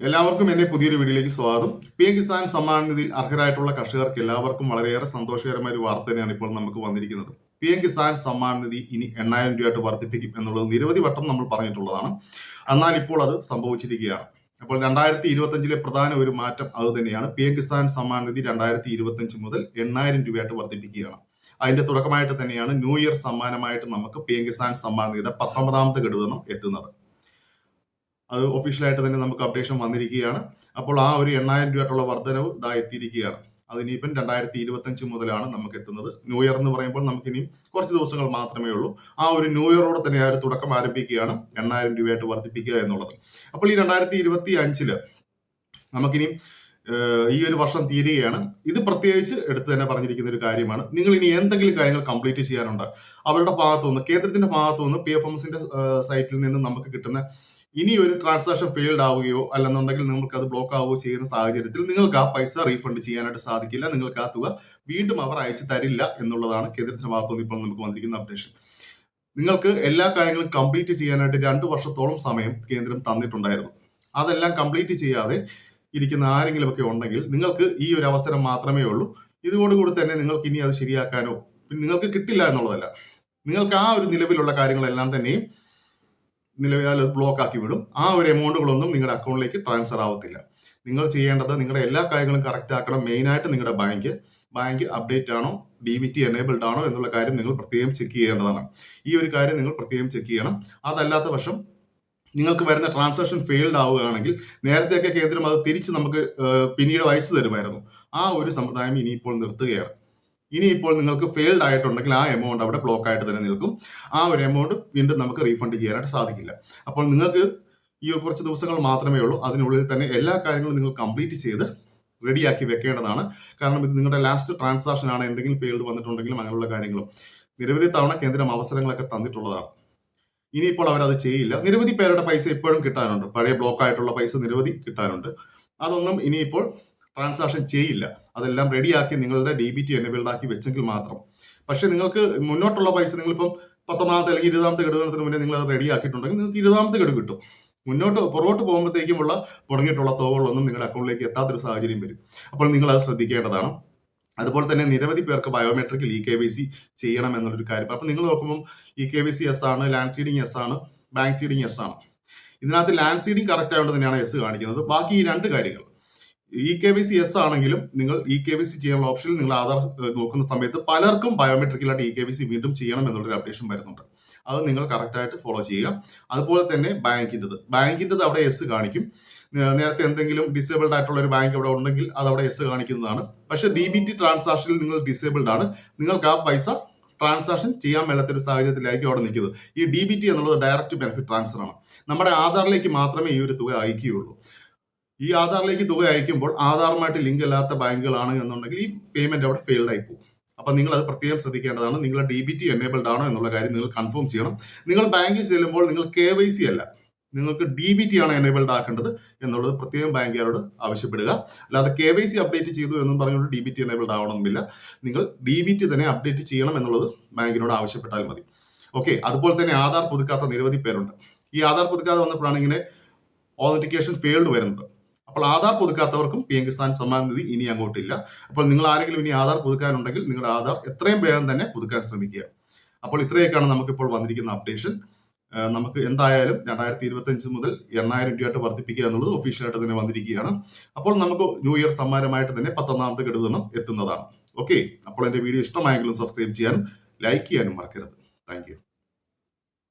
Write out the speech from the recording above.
എല്ലാവർക്കും എന്റെ പുതിയൊരു വീഡിയോയിലേക്ക് സ്വാഗതം. പി എം കിസാൻ സമ്മാൻ നിധിയിൽ അർഹരായിട്ടുള്ള കർഷകർക്ക് എല്ലാവർക്കും വളരെയേറെ സന്തോഷകരമായ ഒരു വാർത്ത തന്നെയാണ് ഇപ്പോൾ നമുക്ക് വന്നിരിക്കുന്നത്. പി എം കിസാൻ സമ്മാൻ നിധി ഇനി എണ്ണായിരം രൂപയായിട്ട് വർദ്ധിപ്പിക്കും എന്നുള്ളത് നിരവധി വട്ടം നമ്മൾ പറഞ്ഞിട്ടുള്ളതാണ്. എന്നാൽ ഇപ്പോൾ അത് സംഭവിച്ചിരിക്കുകയാണ്. അപ്പോൾ രണ്ടായിരത്തി ഇരുപത്തഞ്ചിലെ പ്രധാന ഒരു മാറ്റം അത് തന്നെയാണ്. പി എം കിസാൻ സമ്മാൻ നിധി രണ്ടായിരത്തി ഇരുപത്തഞ്ച് മുതൽ എണ്ണായിരം രൂപയായിട്ട് വർദ്ധിപ്പിക്കുകയാണ്. അതിന്റെ തുടക്കമായിട്ട് തന്നെയാണ് ന്യൂ ഇയർ സമ്മാനമായിട്ട് നമുക്ക് പി എം കിസാൻ സമ്മാൻ നിധിയുടെ പത്തൊമ്പതാമത്തെ ഘടുവെന്നും എത്തുന്നത്. അത് ഒഫീഷ്യലായിട്ട് തന്നെ നമുക്ക് അപ്ഡേഷൻ വന്നിരിക്കുകയാണ്. അപ്പോൾ ആ ഒരു എണ്ണായിരം രൂപയായിട്ടുള്ള വർധനവ് ഇതാ എത്തിയിരിക്കുകയാണ്. അതിനിപ്പം രണ്ടായിരത്തി ഇരുപത്തഞ്ച് മുതലാണ് നമുക്ക് എത്തുന്നത്. ന്യൂ ഇയർ എന്ന് പറയുമ്പോൾ നമുക്ക് ഇനിയും കുറച്ച് ദിവസങ്ങൾ മാത്രമേ ഉള്ളൂ. ആ ഒരു ന്യൂ ഇയറോടെ തന്നെ ആ ഒരു തുടക്കം ആരംഭിക്കുകയാണ്. എണ്ണായിരം രൂപയായിട്ട് വർദ്ധിപ്പിക്കുക എന്നുള്ളത്. അപ്പോൾ ഈ രണ്ടായിരത്തി ഇരുപത്തി അഞ്ചിൽ നമുക്കിനി ഈ ഒരു വർഷം തീരുകയാണ്. ഇത് പ്രത്യേകിച്ച് എടുത്തു തന്നെ പറഞ്ഞിരിക്കുന്ന ഒരു കാര്യമാണ്. നിങ്ങൾ ഇനി എന്തെങ്കിലും കാര്യങ്ങൾ കംപ്ലീറ്റ് ചെയ്യാനുണ്ട്? അവരുടെ ഭാഗത്തു നിന്ന് കേന്ദ്രത്തിന്റെ ഭാഗത്തു നിന്ന് പി എഫ് എംസിന്റെ സൈറ്റിൽ നിന്ന് നമുക്ക് കിട്ടുന്ന ഇനി ഒരു ട്രാൻസാക്ഷൻ ഫെയിൽഡ് ആവുകയോ അല്ലെന്നുണ്ടെങ്കിൽ നിങ്ങൾക്ക് അത് ബ്ലോക്ക് ആവുകയോ ചെയ്യുന്ന സാഹചര്യത്തിൽ നിങ്ങൾക്ക് ആ പൈസ റീഫണ്ട് ചെയ്യാനായിട്ട് സാധിക്കില്ല. നിങ്ങൾക്ക് ആ തുക വീണ്ടും അവർ അയച്ചു തരില്ല എന്നുള്ളതാണ് കേന്ദ്രത്തിന്റെ ഭാഗത്തു നിന്ന് ഇപ്പോൾ നമുക്ക് വന്നിരിക്കുന്ന അപ്ഡേഷൻ നിങ്ങൾക്ക് എല്ലാ കാര്യങ്ങളും കംപ്ലീറ്റ് ചെയ്യാനായിട്ട് രണ്ട് വർഷത്തോളം സമയം കേന്ദ്രം തന്നിട്ടുണ്ടായിരുന്നു. അതെല്ലാം കംപ്ലീറ്റ് ചെയ്യാതെ ഇരിക്കുന്ന ആരെങ്കിലും ഒക്കെ ഉണ്ടെങ്കിൽ നിങ്ങൾക്ക് ഈ ഒരു അവസരം മാത്രമേ ഉള്ളൂ. ഇതോടുകൂടി തന്നെ നിങ്ങൾക്ക് ഇനി അത് ശരിയാക്കാനോ നിങ്ങൾക്ക് കിട്ടില്ല എന്നുള്ളതല്ല. നിങ്ങൾക്ക് ആ ഒരു നിലവിലുള്ള കാര്യങ്ങളെല്ലാം തന്നെയും നിലവിൽ ബ്ലോക്ക് ആക്കി വിടും. ആ ഒരു എമൗണ്ടുകളൊന്നും നിങ്ങളുടെ അക്കൗണ്ടിലേക്ക് ട്രാൻസ്ഫർ ആവത്തില്ല. നിങ്ങൾ ചെയ്യേണ്ടത് നിങ്ങളുടെ എല്ലാ കാര്യങ്ങളും കറക്റ്റ് ആക്കണം. മെയിൻ ആയിട്ട് നിങ്ങളുടെ ബാങ്ക് ബാങ്ക് അപ്ഡേറ്റ് ആണോ ഡി ബി ടി എനേബിൾഡ് ആണോ എന്നുള്ള കാര്യം നിങ്ങൾ പ്രത്യേകം ചെക്ക് ചെയ്യേണ്ടതാണ്. ഈ ഒരു കാര്യം നിങ്ങൾ പ്രത്യേകം ചെക്ക് ചെയ്യണം. അതല്ലാത്ത പക്ഷം നിങ്ങൾക്ക് വരുന്ന ട്രാൻസാക്ഷൻ ഫെയിൽഡ് ആവുകയാണെങ്കിൽ നേരത്തെയൊക്കെ കേന്ദ്രം അത് തിരിച്ച് നമുക്ക് പിന്നീട് അയച്ചു തരുമായിരുന്നു. ആ ഒരു സമ്പ്രദായം ഇനിയിപ്പോൾ നിർത്തുകയാണ്. ഇനിയിപ്പോൾ നിങ്ങൾക്ക് ഫെയിൽഡ് ആയിട്ടുണ്ടെങ്കിൽ ആ എമൗണ്ട് അവിടെ ബ്ലോക്ക് ആയിട്ട് തന്നെ നിൽക്കും. ആ ഒരു എമൗണ്ട് വീണ്ടും നമുക്ക് റീഫണ്ട് ചെയ്യാനായിട്ട് സാധിക്കില്ല. അപ്പോൾ നിങ്ങൾക്ക് ഈ ഒരു കുറച്ച് ദിവസങ്ങൾ മാത്രമേ ഉള്ളൂ. അതിനുള്ളിൽ തന്നെ എല്ലാ കാര്യങ്ങളും നിങ്ങൾ കംപ്ലീറ്റ് ചെയ്ത് റെഡിയാക്കി വെക്കേണ്ടതാണ്. കാരണം ഇത് നിങ്ങളുടെ ലാസ്റ്റ് ട്രാൻസാക്ഷൻ ആണ്. എന്തെങ്കിലും ഫെയിൽഡ് വന്നിട്ടുണ്ടെങ്കിലും അങ്ങനെയുള്ള കാര്യങ്ങളും. നിരവധി തവണ കേന്ദ്രം അവസരങ്ങളൊക്കെ തന്നിട്ടുള്ളതാണ്. ഇനിയിപ്പോൾ അവരത് ചെയ്യില്ല. നിരവധി പേരുടെ പൈസ ഇപ്പോഴും കിട്ടാനുണ്ട്. പഴയ ബ്ലോക്ക് ആയിട്ടുള്ള പൈസ നിരവധി കിട്ടാനുണ്ട്. അതൊന്നും ഇനിയിപ്പോൾ ട്രാൻസാക്ഷൻ ചെയ്യില്ല. അതെല്ലാം റെഡിയാക്കി നിങ്ങളുടെ ഡി ബി ടി എനബിൾഡ് ആക്കി വെച്ചെങ്കിൽ മാത്രം. പക്ഷേ നിങ്ങൾക്ക് മുന്നോട്ടുള്ള പൈസ നിങ്ങളിപ്പം പത്തൊമ്പതാമത്തെ അല്ലെങ്കിൽ ഇരുപതാമത്തെ ഘടകത്തിന് മുന്നേ നിങ്ങൾ അത് റെഡി ആക്കിയിട്ടുണ്ടെങ്കിൽ നിങ്ങൾക്ക് ഇരുപതാമത്തെ ഗഡു കിട്ടും. മുന്നോട്ട് പുറകോട്ട് പോകുമ്പോഴത്തേക്കുമുള്ള മുടങ്ങിയിട്ടുള്ള തുകകളൊന്നും നിങ്ങളുടെ അക്കൗണ്ടിലേക്ക് എത്താത്തൊരു സാഹചര്യം വരും. അപ്പോൾ നിങ്ങൾ അത് ശ്രദ്ധിക്കേണ്ടതാണ്. അതുപോലെ തന്നെ നിരവധി പേർക്ക് biometric E K Y C ചെയ്യണം എന്നുള്ളൊരു കാര്യം. അപ്പം നിങ്ങൾ നോക്കുമ്പോൾ E K Y C S ആണ് ലാൻഡ് സീഡിങ് എസ് ആണ് ബാങ്ക് സീഡിങ് എസ് ആണ്. ഇതിനകത്ത് ലാൻഡ് സീഡിങ് കറക്റ്റ് ആയതുകൊണ്ട് തന്നെയാണ് എസ് കാണിക്കുന്നത്. ബാക്കി ഈ രണ്ട് കാര്യങ്ങൾ. E K V C S ആണെങ്കിലും നിങ്ങൾ ഇ കെ വി സി ചെയ്യാനുള്ള ഓപ്ഷനിൽ നിങ്ങൾ ആധാർ നോക്കുന്ന സമയത്ത് പലർക്കും ബയോമെട്രിക്കലായിട്ട് ഇ കെ വി സി വീണ്ടും ചെയ്യണം എന്നുള്ളൊരു അപ്ഡേഷൻ വരുന്നുണ്ട്. അത് നിങ്ങൾ കറക്റ്റായിട്ട് ഫോളോ ചെയ്യുക. അതുപോലെ തന്നെ ബാങ്കിന്റെത് ബാങ്കിന്റെത് അവിടെ എസ് കാണിക്കും. നേരത്തെ എന്തെങ്കിലും ഡിസേബിൾഡ് ആയിട്ടുള്ള ഒരു ബാങ്ക് അവിടെ ഉണ്ടെങ്കിൽ അത് അവിടെ എസ് കാണിക്കുന്നതാണ്. പക്ഷേ ഡി ബി ടി ട്രാൻസാക്ഷനിൽ നിങ്ങൾ ഡിസേബിൾഡ് ആണ്. നിങ്ങൾക്ക് ആ പൈസ ട്രാൻസാക്ഷൻ ചെയ്യാൻ മേലാത്തൊരു സാഹചര്യത്തിലായിരിക്കും അവിടെ നിൽക്കുന്നത്. ഈ ഡി ബി ടി എന്നുള്ളത് ഡയറക്റ്റ് ബെനിഫിറ്റ് ട്രാൻസ്ഫർ ആണ്. നമ്മുടെ ആധാറിലേക്ക് മാത്രമേ ഈ ഒരു തുക അയക്കുകയുള്ളൂ. ഈ ആധാറിലേക്ക് തുക അയക്കുമ്പോൾ ആധാറുമായിട്ട് ലിങ്ക് അല്ലാത്ത ബാങ്കുകളാണ് എന്നുണ്ടെങ്കിൽ ഈ പേയ്മെന്റ് അവിടെ ഫെയിൽഡ് ആയി പോകും. അപ്പൊ നിങ്ങൾ അത് പ്രത്യേകം ശ്രദ്ധിക്കേണ്ടതാണ്. നിങ്ങളുടെ ഡി ബി ടി എനേബിൾഡ് ആണോ എന്നുള്ള കാര്യം നിങ്ങൾ കൺഫേം ചെയ്യണം. നിങ്ങൾ ബാങ്കിൽ ചെല്ലുമ്പോൾ നിങ്ങൾ കെ വൈ സി അല്ല. നിങ്ങൾക്ക് ഡി ബി ടി ആണ് എനേബിൾഡ് ആക്കേണ്ടത് എന്നുള്ളത് പ്രത്യേകം ബാങ്കുകാരോട് ആവശ്യപ്പെടുക. അല്ലാതെ കെ വൈ സി അപ്ഡേറ്റ് ചെയ്തു എന്നും പറഞ്ഞുകൊണ്ട് ഡി ബി ടി എനേബിൾഡ് ആവണമെന്നില്ല. നിങ്ങൾ ഡി ബി ടി തന്നെ അപ്ഡേറ്റ് ചെയ്യണം എന്നുള്ളത് ബാങ്കിനോട് ആവശ്യപ്പെട്ടാൽ മതി. ഓക്കെ അതുപോലെ തന്നെ ആധാർ പുതുക്കാത്ത നിരവധി പേരുണ്ട്. ഈ ആധാർ പുതുക്കാതെ വന്നപ്പോഴാണ് ഇങ്ങനെ ഓതന്റിക്കേഷൻ ഫെയിൽഡ് വരുന്നത്. അപ്പോൾ ആധാർ പുതുക്കാത്തവർക്കും പി എം കിസാൻ സമ്മാൻ നിധി ഇനി അങ്ങോട്ടില്ല അപ്പോൾ നിങ്ങൾ ആരെങ്കിലും ഇനി ആധാർ പുതുക്കാനുണ്ടെങ്കിൽ നിങ്ങളുടെ ആധാർ എത്രയും വേഗം തന്നെ പുതുക്കാൻ ശ്രമിക്കുക. അപ്പോൾ ഇത്രയൊക്കെയാണ് നമുക്കിപ്പോൾ വന്നിരിക്കുന്ന അപ്ഡേഷൻ നമുക്ക് എന്തായാലും രണ്ടായിരത്തി ഇരുപത്തി അഞ്ച് മുതൽ എണ്ണായിരം രൂപയായിട്ട് വർദ്ധിപ്പിക്കുക എന്നുള്ളത് ഒഫീഷ്യലായിട്ട് തന്നെ വന്നിരിക്കുകയാണ്. അപ്പോൾ നമുക്ക് ന്യൂ ഇയർ സമ്മാനമായിട്ട് തന്നെ പത്തൊന്നാമത്തെ ഘടകം എത്തുന്നതാണ്. ഓക്കെ അപ്പോൾ എന്റെ വീഡിയോ ഇഷ്ടമായെങ്കിലും സബ്സ്ക്രൈബ് ചെയ്യാനും ലൈക്ക് ചെയ്യാനും മറക്കരുത്. താങ്ക്